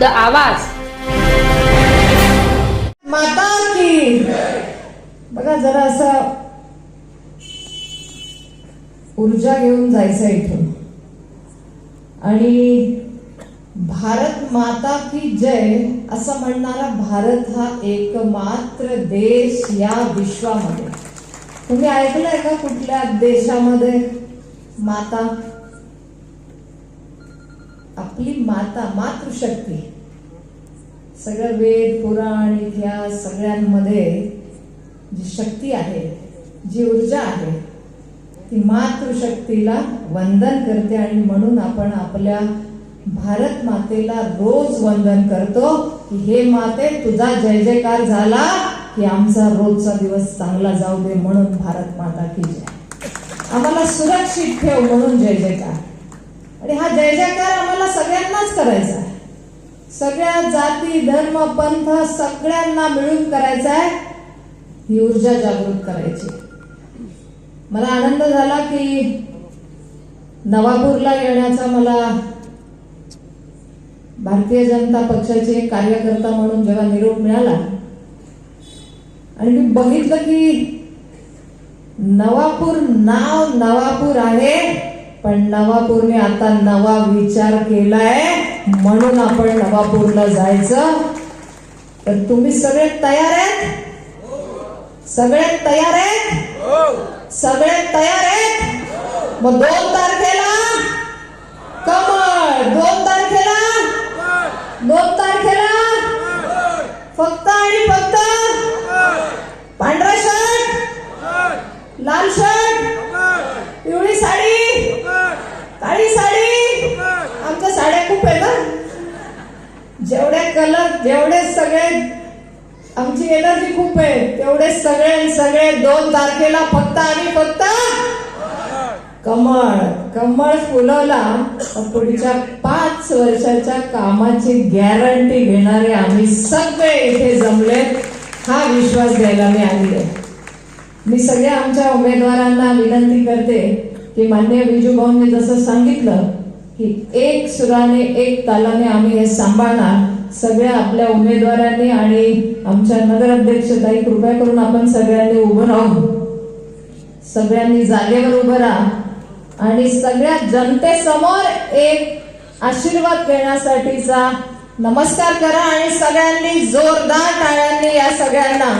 शब्द आवाज. माता की बघा जरा असं ऊर्जा घेऊन जायचं इथून. आणि भारत माता की जय असं म्हणणारा भारत हा एकमात्र देश या विश्वामध्ये. तुम्ही ऐकलंय का कुठल्या देशामध्ये? माता. आपली माता मातृशक्ती. सगळं वेद पुराण इतिहास सगळ्यांमध्ये जी शक्ती आहे जी ऊर्जा आहे ती मातृशक्तीला वंदन करते आणि म्हणून आपण आपल्या भारत मातेला रोज वंदन करतो की हे माते तुझा जय जयकार झाला की आमचा रोजचा दिवस चांगला जाऊ दे म्हणून भारत माता की जय. आम्हाला सुरक्षित ठेव म्हणून जय जयकार. आणि हा जय जयकार आम्हाला सगळ्यांनाच करायचा आहे. सगळ्या जाती धर्म पंथ सगळ्यांना मिळून करायचा आहे ही ऊर्जा जागृत करायची. मला आनंद झाला की नवापूरला येण्याचा मला भारतीय जनता पक्षाचे कार्यकर्ता म्हणून जेव्हा निरोप मिळाला आणि मी बघितलं की नवापूर नाव नवापूर आहे पण नवापूरने आता नवा विचार केलाय. म्हणून आपण नवापूरला जायचं. तर तुम्ही सगळे तयार आहेत? सगळे तयार आहेत? सगळे तयार आहेत? मग दोन तारखेला? कमळ! दोन तारखेला? दोन तारखेला? फक्त आणि फक्त? पांढरा शर्ट? लाल शर्ट? पिवळी साडी काळी साडी आमच्या साड्या खूप आहे ना? जेवढे कलर जेवढे सगळे आमची एनर्जी खूप आहे. तेवढे सगळे सगळे दोन तारखेला फक्त आणि फक्त कमळ. कमळ फुलवला पुढच्या पाच वर्षाच्या कामाची गॅरंटी घेणारे आम्ही सगळे इथे जमले. हा विश्वास द्यायला मी आली आहे. मी सगळ्या आमच्या उमेदवारांना विनंती करते की मान्य विजू भाऊंनी जसं सांगितलं की एक सुराने एक तालाने आम्ही हे सांभाळणार. सगळ्या आपल्या उमेदवारांनी आणि आमच्या नगराध्यक्ष ताई कृपया करून आपण सगळ्यांनी उभं राहू. सगळ्यांनी जागेवर उभं राहा. आणि सगळ्या जनतेसमोर एक आशीर्वाद घेण्यासाठीचा नमस्कार करा आणि सगळ्यांनी जोरदार टाळ्यांनी या सगळ्यांना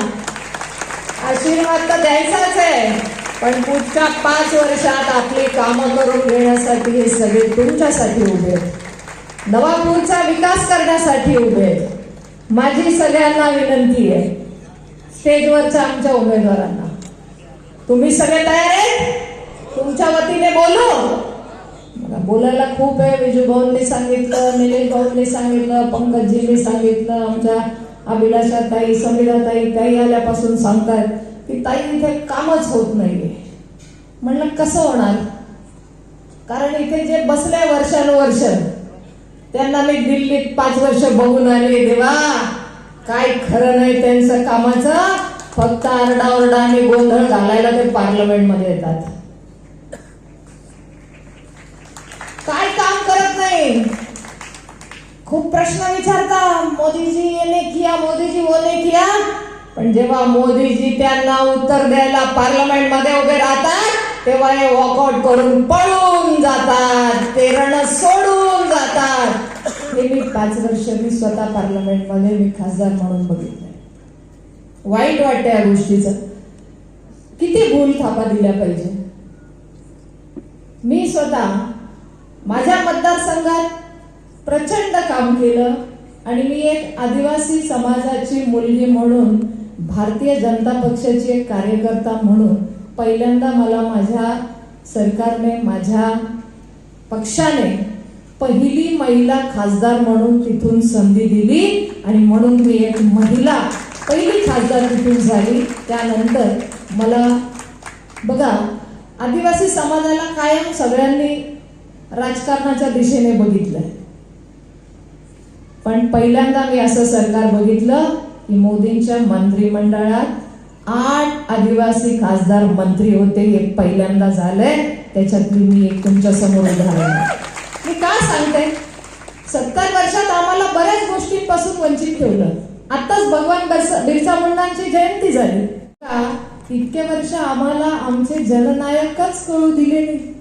आशीर्वाद तर द्यायचाच आहे. पण पुढच्या पाच वर्षात आपली कामं करून घेण्यासाठी हे सगळे तुमच्यासाठी उभे नवापूरचा विकास करण्यासाठी उभे माझी सगळ्यांना विनंती आहे स्टेजवरच्या आमच्या उमेदवारांना. तुम्ही सगळे तयार आहेत? तुमच्या वतीने बोलू? मला बोलायला खूप आहे. विजूभाऊंनी सांगितलं निलेश भाऊंनी सांगितलं पंकजजींनी सांगितलं आमच्या अभिलाषा ताई समीरा ताई काही आल्यापासून सांगतायत. की ताई इथे कामच होत नाहीये. म्हणलं कसं होणार? कारण इथे जे बसले वर्षानुवर्ष त्यांना मी दिल्लीत पाच वर्ष बघून आले देवा! काय खरं नाही त्यांचं कामाचं फक्त आरडाओरडा आणि गोंधळ घालायला ते पार्लमेंटमध्ये येतात. काय काम करत नाही? खूप प्रश्न विचारता मोदीजी येणे किया मोदीजी वो ने किया? पण जेव्हा मोदीजी त्यांना उत्तर द्यायला पार्लमेंटमध्ये उभे राहतात तेव्हा हे वॉकआउट करून पळून जातात ते रण सोडून जातात. हे मी पाच वर्ष मी स्वतः पार्लमेंटमध्ये मी खासदार म्हणून बघितले वाईट वाटतं या गोष्टीचं. किती भूल थापा दिल्या पाहिजे. मी स्वतः माझ्या मतदारसंघात प्रचंड काम केलं आणि मी एक आदिवासी समाजाची मुलगी म्हणून भारतीय जनता पक्षाची एक कार्यकर्ता म्हणून पहिल्यांदा मला माझ्या सरकारने माझ्या पक्षाने पहिली महिला खासदार म्हणून तिथून संधी दिली आणि म्हणून मी एक महिला पहिली खासदार तिथून झाली. त्यानंतर मला बघा आदिवासी समाजाला कायम सगळ्यांनी राजकारणाच्या दिशेने बघितलंय. पण पहिल्यांदा मी असं सरकार बघितलं की मोदींच्या मंत्रिमंडळात आठ आदिवासी खासदार मंत्री होते हे पहिल्यांदा झालंय. त्याच्यातली मी एक तुमच्यासमोर उदाहरण मी का सांगते? सत्तर वर्षात आम्हाला बऱ्याच गोष्टींपासून वंचित ठेवलं. आताच भगवान बिरसा बिरसा मुंडांची जयंती झाली. का? इतके वर्ष आम्हाला आमचे जननायकच कळू दिले नाही.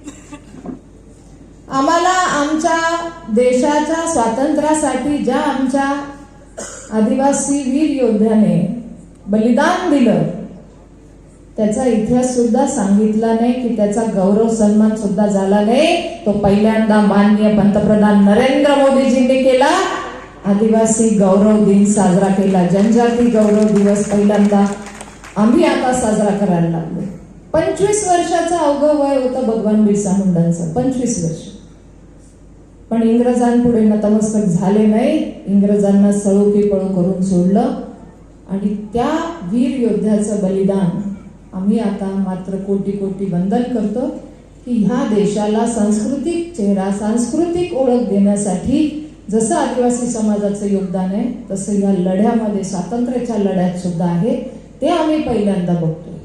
आम्हाला आमच्या देशाच्या स्वातंत्र्यासाठी ज्या आमच्या आदिवासी वीर योद्ध्याने बलिदान दिलं. त्याचा इतिहास सुद्धा सांगितला नाही की त्याचा गौरव सन्मान सुद्धा झाला नाही. तो पहिल्यांदा माननीय पंतप्रधान नरेंद्र मोदीजींनी केला. आदिवासी गौरव दिन साजरा केला. जनजाती गौरव दिवस पहिल्यांदा आम्ही आता साजरा करायला लागलो. पंचवीस वर्षाचा अवघं वय होतं भगवान बिरसा मुंडांचं. पंचवीस वर्ष. पण इंग्रजांपुढे नतमस्तक झाले नाही. इंग्रजांना सळोकी करून सोडलं. आणि त्या वीर योद्ध्याचं बलिदान आम्ही आता मात्र कोटी कोटी वंदन करतो की ह्या देशाला सांस्कृतिक चेहरा सांस्कृतिक ओळख देण्यासाठी जसं आदिवासी समाजाचं योगदान आहे तसं या लढ्यामध्ये स्वातंत्र्याच्या लढ्यात सुद्धा आहे. ते आम्ही पहिल्यांदा बघतोय.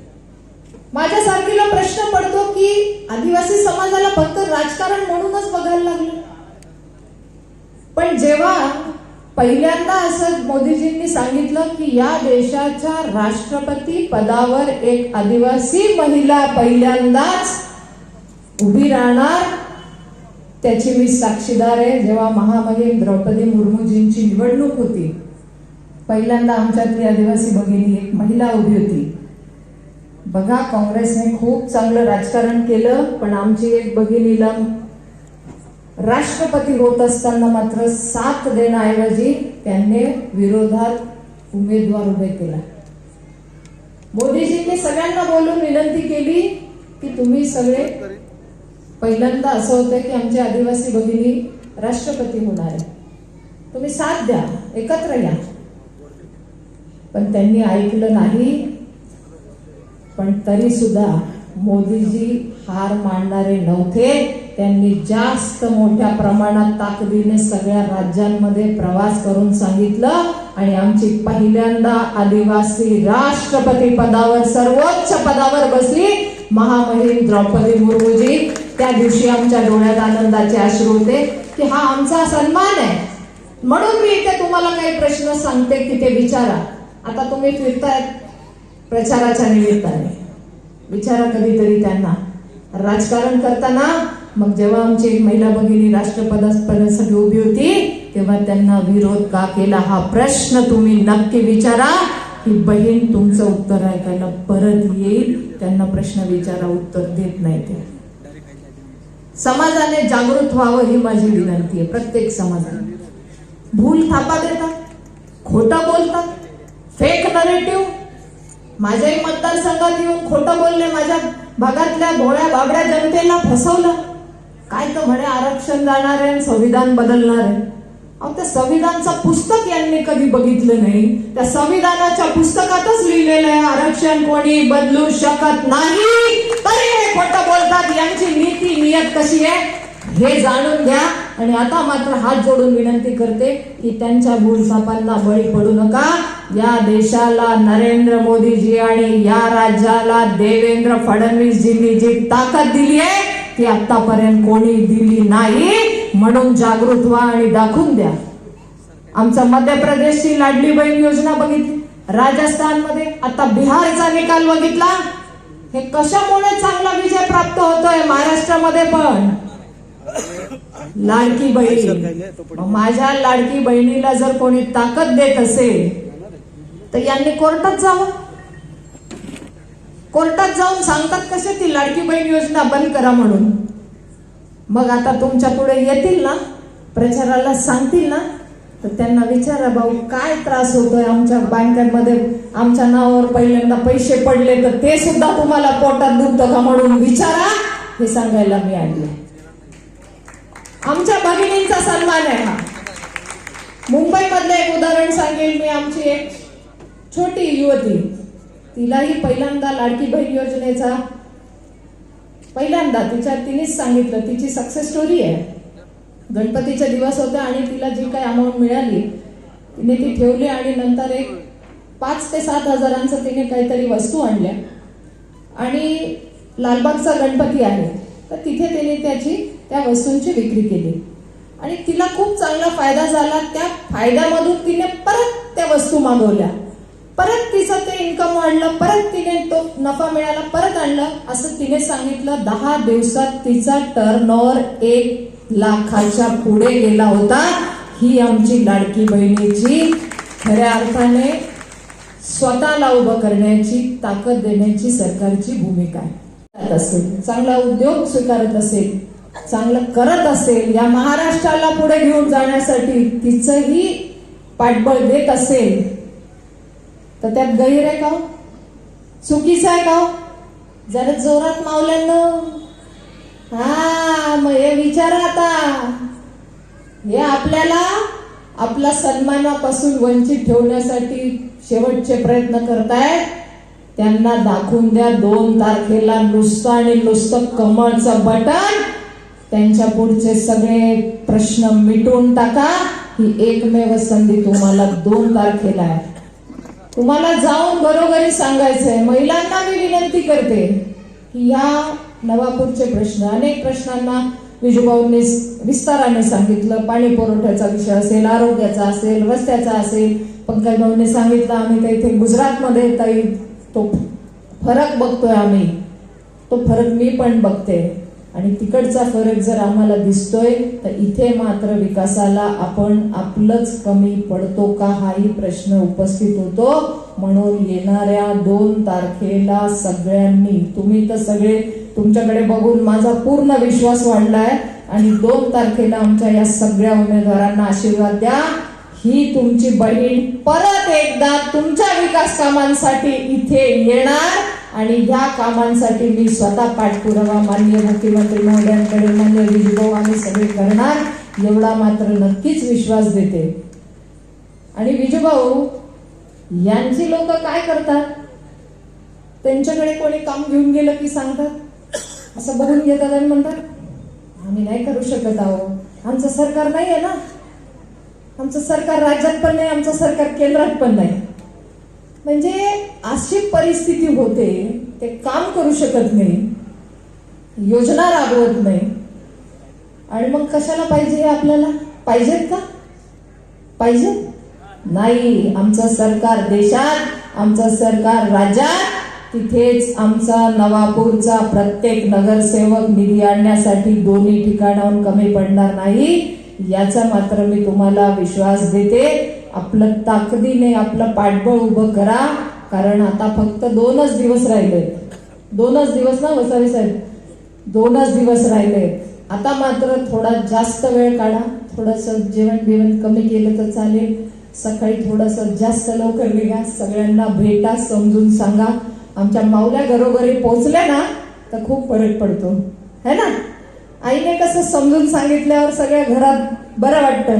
माझ्यासारखीला प्रश्न पडतो की आदिवासी समाजाला फक्त राजकारण म्हणूनच बघायला लागलं. पण जेव्हा पहिल्यांदा असं मोदीजींनी सांगितलं की या देशाच्या राष्ट्रपती पदावर एक आदिवासी महिला पहिल्यांदाच उभी राहणार त्याची मी साक्षीदार आहे. जेव्हा महामहिम द्रौपदी मुर्मूजींची निवडणूक होती पहिल्यांदा आमच्यातली आदिवासी भगिनी एक महिला उभी होती. बघा काँग्रेसने खूप चांगलं राजकारण केलं पण आमची एक भगिनीला राष्ट्रपती होत असताना मात्र साथ देण्याऐवजी त्यांनी विरोधात उमेदवार उभे केला. मोदीजींनी सगळ्यांना बोलून विनंती केली की तुम्ही सगळे पहिल्यांदा असं होतं की आमचे आदिवासी भगिनी राष्ट्रपती होणार आहे. तुम्ही साथ द्या एकत्र या. पण त्यांनी ऐकलं नाही. पण तरी सुद्धा मोदीजी हार मानणारे नव्हते. त्यांनी जास्त मोठ्या प्रमाणात ताकदीने सगळ्या राज्यांमध्ये प्रवास करून सांगितलं. आणि आमची पहिल्यांदा आदिवासी राष्ट्रपती पदावर सर्वोच्च पदावर बसली महामहिम द्रौपदी मुर्मूजी. त्या दिवशी आमच्या डोळ्यात आनंदाचे अश्रू होते की हा आमचा सन्मान आहे. म्हणून मी इथे तुम्हाला काही प्रश्न सांगते की ते विचारा. आता तुम्ही फिरतायत प्रचाराच्या निमित्ताने. विचारा कधीतरी त्यांना. राजकारण करताना मग जेव्हा आमची एक महिला भगिनी राष्ट्रपदासाठी उभी होती तेव्हा त्यांना विरोध का केला हा प्रश्न तुम्ही नक्की विचारा. की बहीण तुमचं उत्तर ऐकायला परत येईल. त्यांना प्रश्न विचारा उत्तर देत नाही ते. समाजाने जागृत व्हावं ही माझी विनंती आहे. प्रत्येक समाजाने. भूल थापा देतात खोटं बोलतात फेक नरेटिव्ह माझ्याही मतदारसंघात येऊन खोटं बोलले माझ्या भागातल्या भोळ्या बाबड्या जनतेला फसवलं. काय तर म्हणे आरक्षण जाणार आहे आणि संविधान बदलणार आहे. अहो त्या संविधानचं पुस्तक यांनी कधी बघितलं नाही. त्या संविधानाच्या पुस्तकातच लिहिलेलं आहे आरक्षण कोणी बदलू शकत नाही. तरी हे खोटं बोलतात यांची नीती नियत कशी आहे? हे जाणून घ्या. आणि आता मात्र हात जोडून विनंती करते की त्यांच्या भूलसापांना बळी पडू नका. या देशाला नरेंद्र मोदीजी आणि या राज्याला देवेंद्र फडणवीसजींनी जी ताकद दिली आहे ती आतापर्यंत कोणी दिली नाही म्हणून जागृत व्हा आणि दाखवून द्या. आमचा मध्य प्रदेशची लाडली बहीण योजना बघितली. राजस्थानमध्ये आता बिहारचा निकाल बघितला. हे कशामुळे चांगला विजय प्राप्त होतोय? महाराष्ट्रामध्ये पण. लाडकी बहीण. माझ्या लाडकी बहिणीला जर कोणी ताकद देत असेल तर यांनी कोर्टात जावं. कोर्टात जाऊन सांगतात कसे ती लाडकी बहीण योजना बंद करा म्हणून. मग आता तुमच्यापुढे येतील ना प्रचाराला सांगतील ना तर त्यांना विचारा भाऊ काय त्रास होतोय आमच्या बँकांमध्ये? आमच्या नावावर पहिल्यांदा पैसे पडले तर ते सुद्धा तुम्हाला पोटात दुखतं का म्हणून विचारा? हे सांगायला मी आणले आमच्या भगिनींचा सन्मान आहे हा. मुंबईमधलं एक उदाहरण सांगेल मी आमची एक छोटी युवती. तिलाही पहिल्यांदा लाडकी बहीण योजनेचा पहिल्यांदा तिच्या तिनेच सांगितलं तिची सक्सेस स्टोरी आहे. गणपतीचे दिवस होते आणि तिला जी काही अमाऊंट मिळाली तिने ती ठेवली आणि नंतर एक पाच ते सात हजारांचं तिने काहीतरी वस्तू आणल्या. आणि लालबागचा गणपती आहे तर तिथे तिने त्याची त्या वस्तूंची विक्री केली. आणि तिला खूप चांगला फायदा झाला त्या फायद्यामधून तिने परत त्या वस्तू मागवल्या. परत तिचं ते इन्कम वाढलं परत तिने तो नफा मिळाला परत आणलं असं तिने सांगितलं. दहा दिवसात तिचा टर्न एक लाखाच्या पुढे गेला होता. ही आमची लाडकी बहिणीची खऱ्या अर्थाने स्वतःला उभं करण्याची ताकद देण्याची सरकारची भूमिका आहे. असेल चांगला उद्योग स्वीकारत असेल चांगलं करत असेल या महाराष्ट्राला पुढे घेऊन जाण्यासाठी तिचंही पाठबळ देत असेल तर त्यात गैर आहे का हो? चुकीचं आहे का हो? जरा जोरात मावल्यानं. हा मग हे विचारा आता. हे आपल्याला आपला सन्मानापासून वंचित ठेवण्यासाठी शेवटचे प्रयत्न करतायत. त्यांना दाखवून द्या दोन तारखेला नुसतं आणि नुसतं कमळचं बटन. त्यांच्या पुढचे सगळे प्रश्न मिटवून टाका. ही एकमेव संधी तुम्हाला दोन तारखेला आहे. तुम्हाला जाऊन बरोबरी सांगायचंय. महिलांना मी विनंती करते की या नवापूरचे प्रश्न अनेक प्रश्नांना विजूभाऊंनी विस्ताराने सांगितलं. पाणी पुरवठ्याचा विषय असेल आरोग्याचा असेल रस्त्याचा असेल. पंकज सांगितलं आम्ही तर इथे गुजरातमध्ये ताई तो फरक बघतोय आम्ही. तो फरक मी पण बघते. आणि तिकडचा फरक जर आम्हाला दिसतोय तर इथे मात्र विकासाला आपण आपलंच कमी पडतो का हाही प्रश्न उपस्थित होतो. म्हणून येणाऱ्या दोन तारखेला सगळ्यांनी तुम्ही तर सगळे तुमच्याकडे बघून माझा पूर्ण विश्वास वाढलाय आणि दोन तारखेला आमच्या या सगळ्या उमेदवारांना आशीर्वाद द्या. ही तुमची बहीण परत एकदा तुमच्या विकास कामांसाठी इथे येणार. आणि या कामांसाठी मी स्वतः पाठपुरावा माननीय मुख्यमंत्री महोदयांकडे मान्य विजयभाऊ आम्ही सगळे करणार एवढा मात्र नक्कीच विश्वास देते. आणि विजूभाऊ यांची लोक काय करतात? त्यांच्याकडे कोणी काम घेऊन गेलं की सांगतात? असं बघून घेतात आणि म्हणतात आम्ही नाही करू शकत आहो. आमचं सरकार नाही आहे ना? आमचं सरकार राज्यात पण नाही आमचं सरकार केंद्रात पण नाही. म्हणजे अशी परिस्थिती होते ते काम करू शकत नाही योजना राबवत नाही. आणि मग कशाला पाहिजे हे आपल्याला? पाहिजेत का? पाहिजे? नाही आमचं सरकार देशात आमचं सरकार राज्यात तिथेच आमचा नवापूरचा प्रत्येक नगरसेवक निधी आणण्यासाठी दोन्ही ठिकाणाहून कमी पडणार नाही याचा मात्र मी तुम्हाला विश्वास देते. आपलं ताकदीने आपलं पाठबळ उभं करा. कारण आता फक्त दोनच दिवस राहिले. दोनच दिवस ना वसावी साहेब? दोनच दिवस राहिले. आता मात्र थोडा जास्त वेळ काढा. थोडस जेवण बिवण कमी केलं तर चालेल. सकाळी थोडस जास्त लवकर निघा. सगळ्यांना भेटा समजून सांगा. आमच्या माऊल्या घरोघरी पोहोचल्या ना तर खूप फरक पडतो. है ना? आईने कसं समजून सांगितल्यावर सगळ्या घरात बरं वाटतं.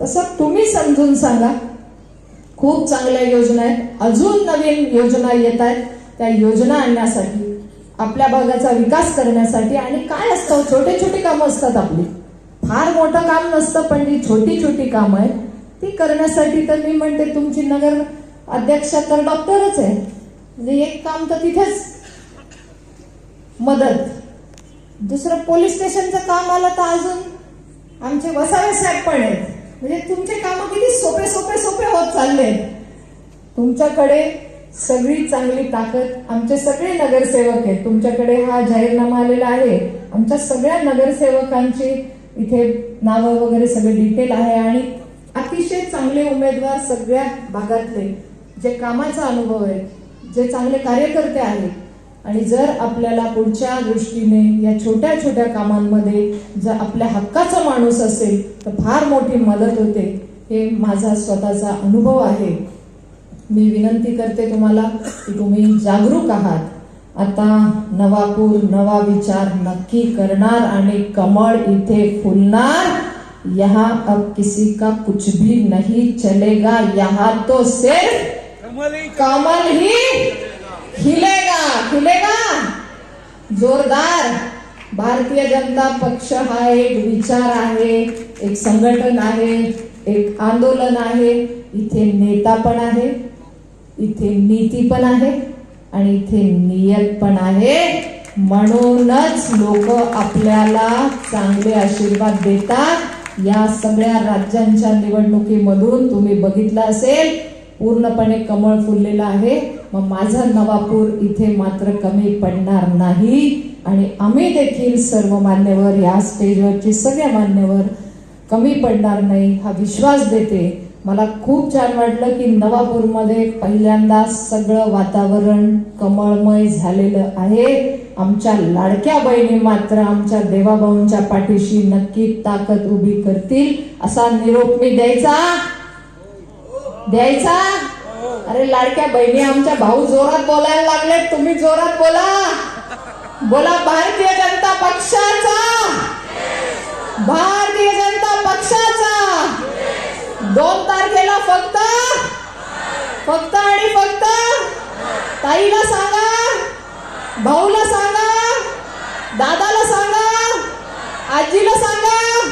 तसं तुम्ही समजून सांगा. खूप चांगल्या योजना आहेत. अजून नवीन योजना येत आहेत. त्या योजना आणण्यासाठी आपल्या भागाचा विकास करण्यासाठी आणि काय असतं? छोटे छोटे कामं असतात आपली. फार मोठं काम नसतं पण जी छोटी छोटी कामं आहेत ती करण्यासाठी तर मी म्हणते तुमची नगर अध्यक्ष तर डॉक्टरच आहे म्हणजे एक काम तर तिथेच मदत. दुसरं पोलीस स्टेशनचं काम आलं तर अजून आमचे वसावे साहेब पण आहेत. म्हणजे तुमचे काम किती सोपे सोपे सोपे होत चालले. तुमच्याकडे सगळी चांगली ताकद आमचे सगळे नगरसेवक आहेत. तुमच्याकडे हा जाहीरनामा आलेला आहे. आमच्या सगळ्या नगरसेवकांची इथे नावं वगैरे सगळे डिटेल आहे आणि अतिशय चांगले उमेदवार सगळ्या भागातले जे कामाचा अनुभव आहे जे चांगले कार्यकर्ते आहेत आणि जर आपल्याला पुढच्या दृष्टीने या छोट्या छोट्या कामांमध्ये जर आपल्या हक्काचा माणूस असेल तर फार मोठी मदत होते. हे माझा स्वतःचा अनुभव आहे. मी विनंती करते तुम्हाला की तुम्ही जागरूक आहात. आता नवापूर नवा विचार नक्की करणार आणि कमळ इथे फुलणार. यहाँ अब किसी का कुछ भी नहीं चलेगा. यहाँ तो सिर्फ कमल ही खिलेगा खिलेगा। जोरदार। भारतीय जनता पक्ष हा एक विचार आहे एक संघटन आहे एक आंदोलन आहे. इथे नेता पण आहे इथे नीती पण आहे आणि इथे नियत पण आहे. म्हणूनच लोक आपल्याला चांगले आशीर्वाद देतात. या सगळ्या राज्यांच्या निवडणुकीमधून तुम्ही बघितलं असेल पूर्णपणे कमळ फुललेलं आहे. मग माझं नवापूर इथे मात्र कमी पडणार नाही. आणि आम्ही देखील सर्व मान्यवर या स्टेजवरची सगळे मान्यवर कमी पडणार नाही हा विश्वास देते. मला खूप छान वाटलं की नवापूरमध्ये पहिल्यांदा सगळं वातावरण कमळमय झालेलं आहे. आमच्या लाडक्या बहिणी मात्र आमच्या देवाभाऊंच्या पाठीशी नक्की ताकद उभी करतील असा निरोप मी द्यायचा? द्यायचा? अरे लाडक्या बहिणी आमच्या भाऊ जोरात बोलायला लागले. तुम्ही जोरात बोला. बोला भारतीय जनता पक्षाचा. भारतीय जनता पक्षाचा. दोन तारखेला फक्त. फक्त आणि फक्त. ताईला सांगा. भाऊला सांगा. दादाला सांगा. आजीला सांगा.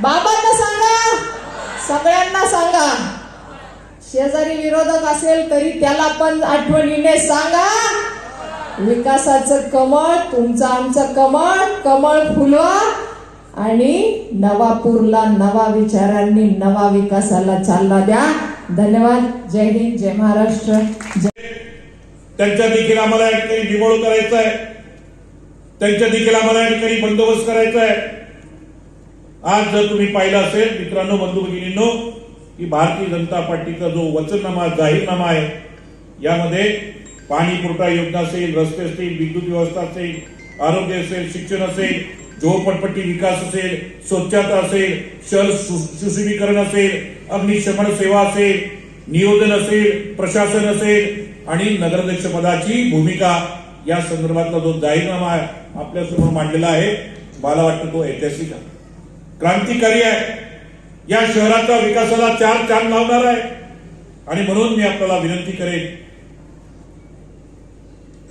बाबांना सांगा. सगळ्यांना सांगा. शेजारी विरोधक असेल तरी त्याला पण आठवणीने सांगा. विकासाचं कमळ तुमचं आमचं कमळ कमळ फुलवा आणि नवापूरला नवा विचारांनी नवा विकासाला चालना द्या. धन्यवाद. जय हिंद जय महाराष्ट्र. जय त्यांच्या देखील आम्हाला या ठिकाणी निवड करायचं आहे त्यांच्या देखील आम्हाला या ठिकाणी बंदोबस्त करायचा आहे आज जर तुम्ही पाहिलं असेल मित्रांनो बंधू भगिनींनो की भारतीय जनता पार्टीचा जो वचननामा जाहीरनामा आहे यामध्ये पाणी पुरवठा योजना असेल रस्ते असतील विद्युत व्यवस्था असेल आरोग्य असेल शिक्षण असेल झोपडपट्टी विकास असेल स्वच्छता असेल शहर सु- असेल अग्निशमन सेवा असेल नियोजन असेल प्रशासन असेल आणि नगराध्यक्ष पदाची भूमिका या संदर्भातला जो जाहीरनामा आहे आपल्यासमोर मांडलेला आहे मला वाटतं तो ऐतिहासिक आहे. क्रांतिकारी आहे. या शहराच्या विकासाला चार चांद लावणार आहे. आणि म्हणून मी आपल्याला विनंती करेन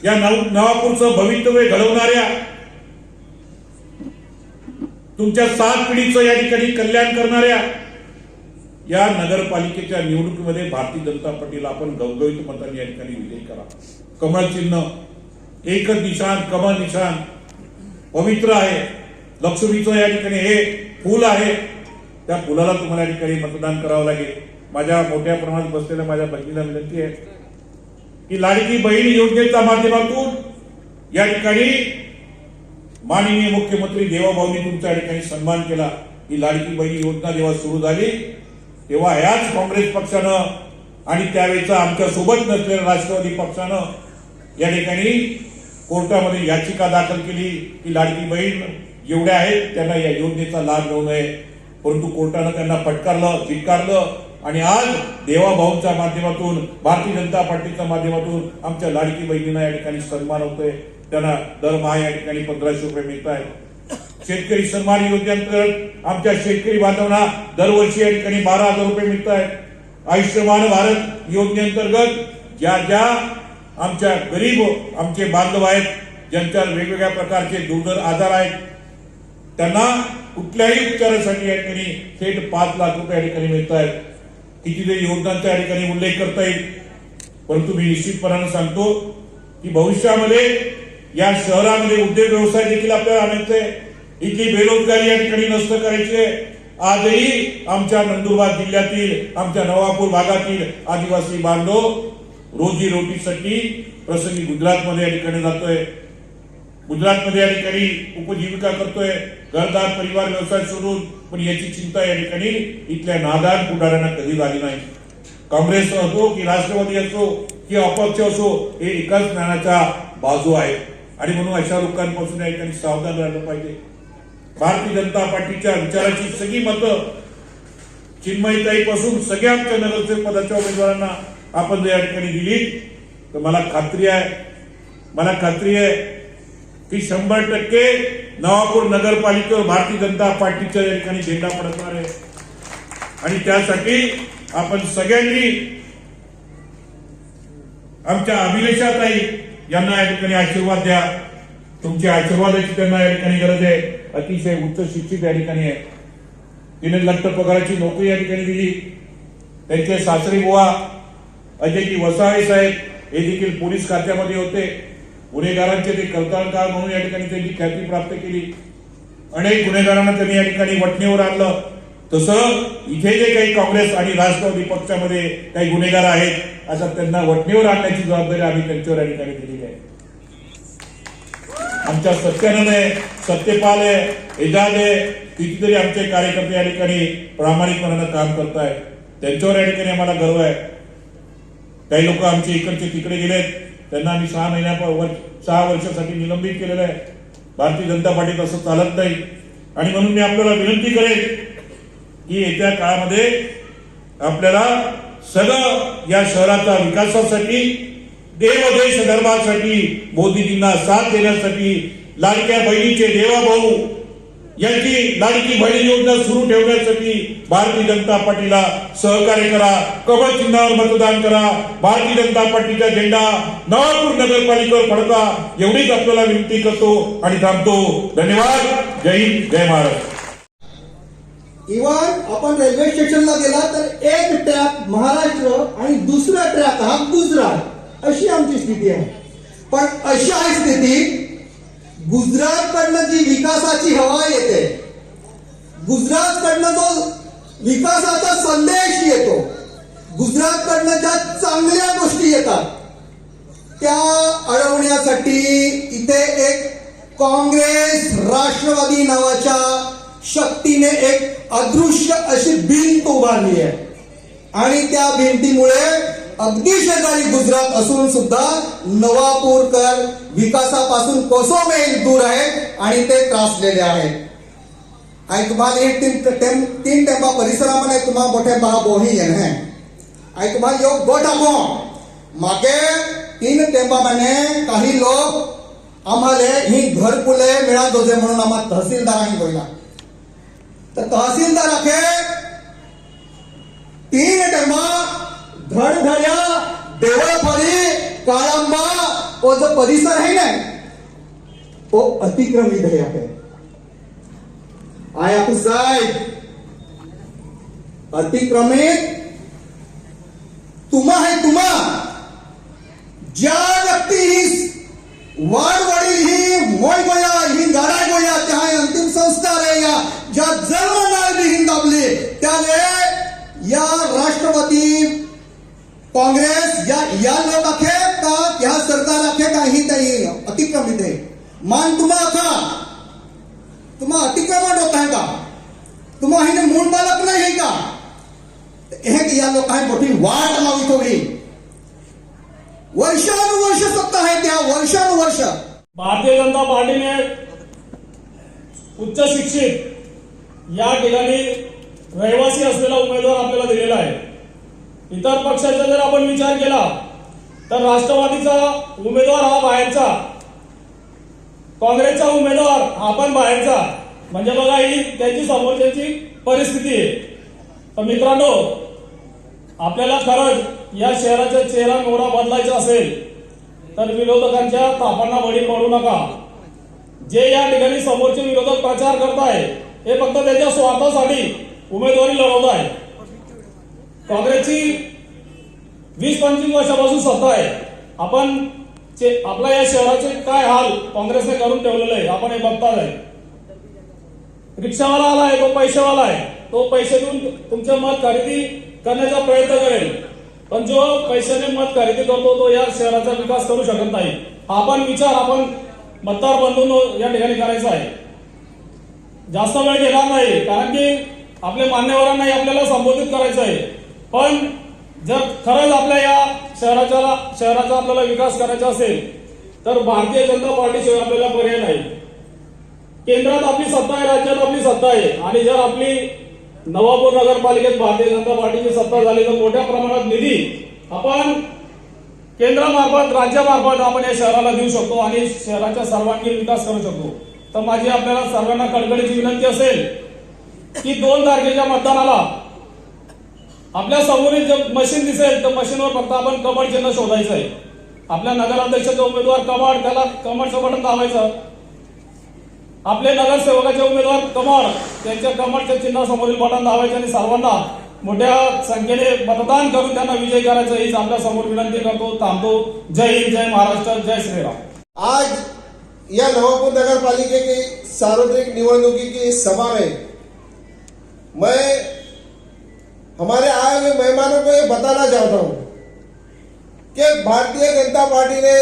या नवापूरचं भवितव्य घडवणाऱ्या तुमच्या सात पिढीचं या ठिकाणी कल्याण करणाऱ्या या नगरपालिकेच्या निवडणुकीमध्ये भारतीय जनता पार्टीला आपण गवगवित मतांनी या ठिकाणी विजय करा. कमळ चिन्ह एकच निशान कमळ निशान पवित्र आहे. लक्ष्मीचं या ठिकाणी हे फूल आहे. त्या पुलाला तुम्हाला या ठिकाणी मतदान करावं लागेल. माझ्या मोठ्या प्रमाणात बसलेल्या माझ्या बहिणीला विनंती आहे की लाडकी बहीण योजनेच्या माध्यमातून या ठिकाणी माननीय मुख्यमंत्री देवाभाऊंनी तुमच्या या ठिकाणी सन्मान केला. ही लाडकी बहीण योजना जेव्हा सुरू झाली तेव्हा याच काँग्रेस पक्षानं आणि त्यावेळेचा आमच्यासोबत नसलेल्या राष्ट्रवादी पक्षानं या ठिकाणी कोर्टामध्ये याचिका दाखल केली की लाडकी बहीण जेवढ्या आहेत त्यांना या योजनेचा लाभ मिळू नये. परंतु कोर्टानं त्यांना फटकारलं स्वीकारलं. आणि आज देवाभाऊंच्या माध्यमातून भारतीय जनता पार्टीच्या माध्यमातून आमच्या लाडकी बहिणींना या ठिकाणी सन्मान होतोय. त्यांना दरमहा या ठिकाणी पंधराशे रुपये मिळत आहेत शेतकरी सन्मान योजनेअंतर्गत आमच्या शेतकरी बांधवांना दरवर्षी या ठिकाणी बारा हजार रुपये मिळत आहेत आयुष्यमान भारत योजनेअंतर्गत ज्या ज्या आमच्या गरीब आमचे बांधव आहेत ज्यांच्या वेगवेगळ्या प्रकारचे दुर्धर आजार आहेत त्यांना कुठल्याही उपचारासाठी या ठिकाणी थेट पाच लाख रुपये या ठिकाणी मिळत आहेत कितीतरी योजनांचा या ठिकाणी उल्लेख करता येईल. परंतु मी निश्चितपणाने सांगतो की भविष्यामध्ये या शहरामध्ये उद्योग व्यवसाय देखील आपल्याला आणायचे आहे. इथली बेरोजगारी या ठिकाणी नष्ट करायची आजही आमच्या नंदुरबार जिल्ह्यातील आमच्या नवापूर भागातील आदिवासी बांधव रोजी रोटीसाठी प्रसंगी गुजरातमध्ये या ठिकाणी जातोय. गुजरातमध्ये या ठिकाणी उपजीविका करतोय. घरदार परिवार व्यवसाय सोडून पण याची चिंता या ठिकाणी इथल्या नादान पुढाऱ्यांना कधी झाली नाही. काँग्रेस असो की राष्ट्रवादी असो की अपक्ष असो हे एकाच ज्ञानाच्या बाजू आहे. आणि म्हणून अशा लोकांपासून या ठिकाणी सावधान राहिलं पाहिजे. भारतीय जनता पार्टीच्या विचाराची सगळी मतं चिन्मयताईपासून सगळ्या आमच्या नगरसेवक पदाच्या उमेदवारांना आपण जर या ठिकाणी दिली तर मला खात्री आहे मला खात्री आहे की शंभर टक्के नवापूर नगरपालिकेवर भारतीय जनता पार्टीच्या या ठिकाणी झेंडा पडणार आहे. आणि त्यासाठी आपण सगळ्यांनी आमच्या अभिलेषाताई यांना या ठिकाणी आशीर्वाद द्या. तुमच्या आशीर्वादाची त्यांना या ठिकाणी गरज आहे. अतिशय उच्च शिक्षित या ठिकाणी आहे. तिने लग्न पगाराची नोकरी या ठिकाणी दिली. त्यांचे सासरी बुवा अजयजी वसाळे साहेब हे देखील पोलीस खात्यामध्ये होते. गुन्हेगारांचे ते कर्ताळकार म्हणून या ठिकाणी त्यांची ख्याती प्राप्त केली. अनेक गुन्हेगारांना त्यांनी या ठिकाणी वटणीवर आणलं. तसं इथे जे काही काँग्रेस आणि राष्ट्रवादी पक्षामध्ये काही गुन्हेगार आहेत अशा त्यांना वटणीवर आणण्याची जबाबदारी आम्ही त्यांच्यावर या ठिकाणी दिलेली आहे. आमच्या सत्यानंद आहे सत्यपाल आहे एजाद आहे कितीतरी आमचे कार्यकर्ते या ठिकाणी प्रामाणिकपणानं काम करतायत. त्यांच्यावर या ठिकाणी आम्हाला गर्व आहे. काही लोक आमचे इकडचे तिकडे गेलेत. त्यांना आम्ही सहा महिन्या सहा वर्षासाठी निलंबित केलेलं आहे. भारतीय जनता पार्टीत असं चालत नाही. आणि म्हणून मी आपल्याला विनंती करेन की येत्या काळामध्ये आपल्याला सगळं या शहराच्या विकासासाठी देवदेश धर्मासाठी मोदीजींना साथ देण्यासाठी लाडक्या बहिणीचे देवा भाऊ यांची लाडकी बहिणी योजना सुरू ठेवण्यासाठी भारतीय जनता पार्टीला सहकार्य करा. कमळ चिन्हावर मतदान करा. भारतीय जनता पार्टीचा झेंडा नवापूर नगरपालिकेवर फडका. एवढीच आपल्याला विनंती करतो आणि थांबतो. धन्यवाद. जय हिंद जय महाराष्ट्र इव्हन आपण रेल्वे स्टेशनला गेला तर एक ट्रॅक महाराष्ट्र आणि दुसरा ट्रॅक हा गुजरात. अशी आमची स्थिती आहे. पण अशी आहे स्थिती गुजरात कडनं जी विकासाची हवा येते गुजरात कडनं जो विकासाचा संदेश येतो गुजरात कडनं ज्या चांगल्या गोष्टी येतात त्या अडवण्यासाठी इथे एक काँग्रेस राष्ट्रवादी नावाच्या शक्तीने एक अदृश्य अशी भिंत उभारली आहे. आणि त्या भिंतीमुळे अगदी शेजारी गुजरात असून सुद्धा नवापूरकर विकासापासून कसो मेल दूर आहेत आणि ते त्रासलेले आहेत. आणि तुम्हाला एक तीन टेम तीन टेम्पा परिसरामध्ये तुम्हाला मोठे बहा बोही येण है आणि तुम्हाला योग गट बो मागे तीन टेम्पामध्ये काही लोक आम्हाला ही घरकुले मिळा दोजे म्हणून आम्हाला तहसीलदारांनी बोलला. तर तहसीलदार अखे तीन टेम्पा धडधड्या देवळपरी काळंबा ओ जो परिसर आहे ना तो अतिक्रमित आहे आहे. आय आपू साहेब अतिक्रमित तुम्हा है तुम्हा ज्या व्यक्ती ही वाढ वडील ही मोय गोया ही गाडा गोया त्या अंतिम संस्कार आहे या. ज्या जन्म नाळ ही दाबली त्याने या राष्ट्रपती काँग्रेस या या लोक आखे का या सरकार आखे का ही तरी अतिक्रमित आहे. मान तुम्हा अखा तुम्हा अतिक्रमण होत आहे का? तुम्हा हिने मूळ मालक नाही आहे का? हे या लोकांनी मोठी वाट लावी थोडी वर्षानुवर्ष सत्ता आहे त्या वर्षानुवर्ष. भारतीय जनता पार्टीने उच्च शिक्षित या ठिकाणी रहिवासी असलेला उमेदवार आपल्याला दिलेला आहे. इतर पक्षाचा जर आपण विचार केला तर राष्ट्रवादीचा उमेदवार हा बाहेरचा. काँग्रेसचा उमेदवार हा पण बाहेरचा. म्हणजे बघा ही त्याची समोरच्याची परिस्थिती आहे. तर मित्रांनो आपल्याला खरंच या शहराचा चेहरा मोहरा बदलायचा असेल तर विरोधकांच्या तापांना बळी पडू नका. जे या ठिकाणी समोरचे विरोधक प्रचार करताय हे फक्त त्याच्या स्वार्थासाठी उमेदवारी लढवत आहे काँग्रेसची वीस पंचवीस वर्षापासून सत्ता आहे. आपण आपल्या या शहराचे काय हाल काँग्रेसने करून ठेवलेले आहे आपण हे बघताच आहे. रिक्षावाला आला आहे तो पैसेवाला आहे. तो पैसे देऊन तुमचे मत खरेदी करण्याचा प्रयत्न करेल. पण जो पैशाने मत खरेदी करतो तो या शहराचा विकास करू शकत नाही. हा विचार आपण मतदार बंधून या ठिकाणी करायचा आहे. जास्त वेळ घेणार नाही कारण की आपल्या मान्यवरांनाही आपल्याला संबोधित करायचं आहे. पण जर खरंच आपल्या या शहराच्या शहराचा आपल्याला विकास करायचा असेल तर भारतीय जनता पार्टीशिवाय आपल्याला पर्याय नाही. केंद्रात आपली सत्ता आहे राज्यात आपली सत्ता आहे. आणि जर आपली नवापूर नगरपालिकेत भारतीय जनता पार्टीची सत्ता झाली तर मोठ्या प्रमाणात निधी आपण केंद्रामार्फत राज्यामार्फत आपण या शहराला देऊ शकतो आणि शहराचा सर्वांगीण विकास करू शकतो. तर माझी आपल्याला सर्वांना कडकडीची विनंती असेल की दोन तारखेच्या मतदानाला आपल्या समोरील जर मशीन दिसेल तर मशीनवर फक्त आपण कमळ चिन्ह शोधायचं आहे आपल्या नगराध्यक्षाचा उमेदवार कमळ त्याला कमळचं बटन दाबायचं आपले नगरसेवकाचे उमेदवार कमळ त्यांच्या कमळच्या चिन्हासमोरील बटन दाबायचे आणि सर्वांना मोठ्या संख्येने मतदान करून त्यांना विजय करायचं हीच आपल्यासमोर विनंती करतो. थांबतो. जय हिंद जय महाराष्ट्र जय श्रीराम. आज या नवापुर नगर पालिके की सार्वत्रिक निवडणुकी की सभा में मैं हमारे आए हुए मेहमानों को ये बताना चाहता हूँ कि भारतीय जनता पार्टी ने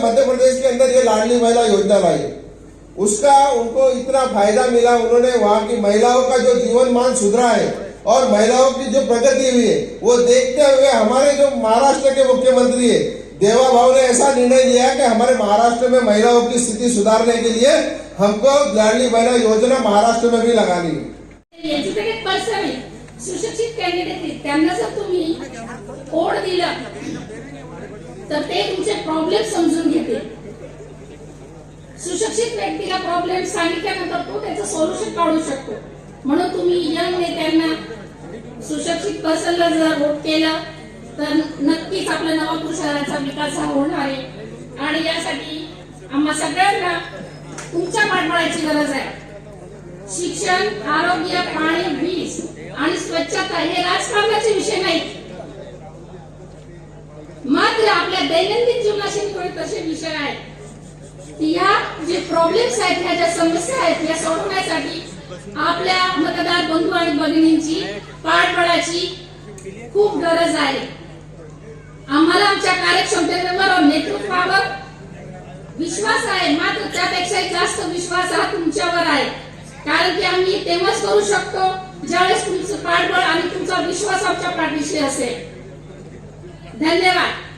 मध्य प्रदेश के अंदर ये लाडली महिला योजना लाई। उसका उनको इतना फ़ायदा मिला उन्होंने वहाँ की महिलाओं का जो जीवन मान सुधरा है और महिलाओं की जो प्रगति हुई है, वो देखते हुए हमारे जो महाराष्ट्र के मुख्यमंत्री है, देवा भाव ने ऐसा निर्णय लिया कि हमारे महाराष्ट्र में महिलाओं की स्थिति सुधारने के लिए हमको लाडली महिला योजना महाराष्ट्र में भी लगानी है सुशिक्षित कॅन्डिडेट आहेत. त्यांना जर तुम्ही कोड दिलं तर ते तुमचे प्रॉब्लेम समजून घेतील. सुशिक्षित व्यक्तीला प्रॉब्लेम सांगितल्यानंतर तो त्याचं सोल्युशन काढू शकतो. म्हणून तुम्ही यंग नेत्यांना सुशिक्षित पर्सनला जर वोट केलं तर नक्कीच आपल्या नवापूर शहराचा विकास हा होणार आहे. आणि यासाठी आम्हा सगळ्यांना तुमच्या पाठबळाची गरज आहे. शिक्षण आरोग्य पाणी वीज आणि स्वच्छता हे राजकारणाचे विषय नाहीत. मात्र आपल्या दैनंदिन जीवनाशी निगडीत असे विषय आहेत. या जे प्रॉब्लेम्स आहेत ह्या ज्या समस्या आहेत या सोडवण्यासाठी आपल्या मतदार बंधू आणि भगिनींची पाठबळाची खूप गरज आहे. आम्हाला आमच्या कार्यक्षमतेवर नेतृत्वावर विश्वास आहे मात्र त्यापेक्षाही जास्त विश्वास हा तुमच्यावर आहे. कारण की आम्ही तेव्हाच करू शकतो ज्यावेळेस तुमचं पाठबळ आणि तुमचा विश्वास आमच्या पाठीशी असेल. धन्यवाद.